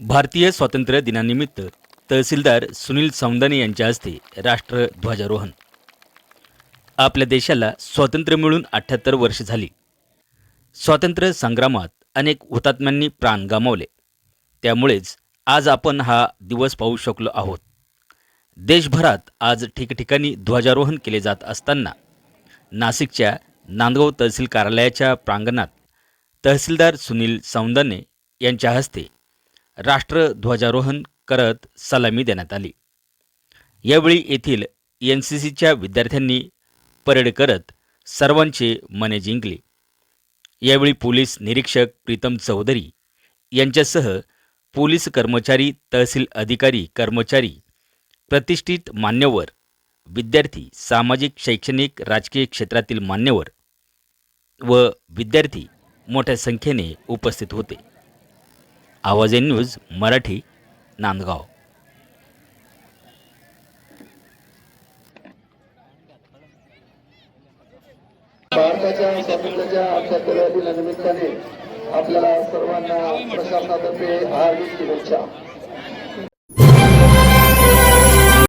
भारतीय स्वातंत्र्य दिनानिमित्त तहसीलदार सुनील सौंदाने यांच्या हस्ते राष्ट्रध्वजारोहण आपल्या देशाला स्वातंत्र्य मिळून अठ्ठ्याहत्तर वर्ष झाली. स्वातंत्र्य संग्रामात अनेक हुतात्म्यांनी प्राण गमावले. त्यामुळेच आज आपण हा दिवस पाहू शकलो आहोत. देशभरात आज ठिकठिकाणी ध्वजारोहण केले जात असताना नाशिकच्या नांदगाव तहसील कार्यालयाच्या प्रांगणात तहसीलदार सुनील सौंदाने यांच्या हस्ते राष्ट्रध्वजारोहण करत सलामी देण्यात आली. यावेळी येथील एन सी सीच्या विद्यार्थ्यांनी परेड करत सर्वांचे मने जिंकले. यावेळी पोलीस निरीक्षक प्रीतम चौधरी यांच्यासह पोलीस कर्मचारी तहसील अधिकारी कर्मचारी प्रतिष्ठित मान्यवर विद्यार्थी सामाजिक शैक्षणिक राजकीय क्षेत्रातील मान्यवर व विद्यार्थी मोठ्या संख्येने उपस्थित होते. आवाज न्यूज मराठी नांदगाव. भारताच्या स्वातंत्र्याच्या अठ्याहत्तरव्या दिनानिमित्ताने आपल्याला सर्वांना प्रशासनातर्फे हार्दिक शुभेच्छा.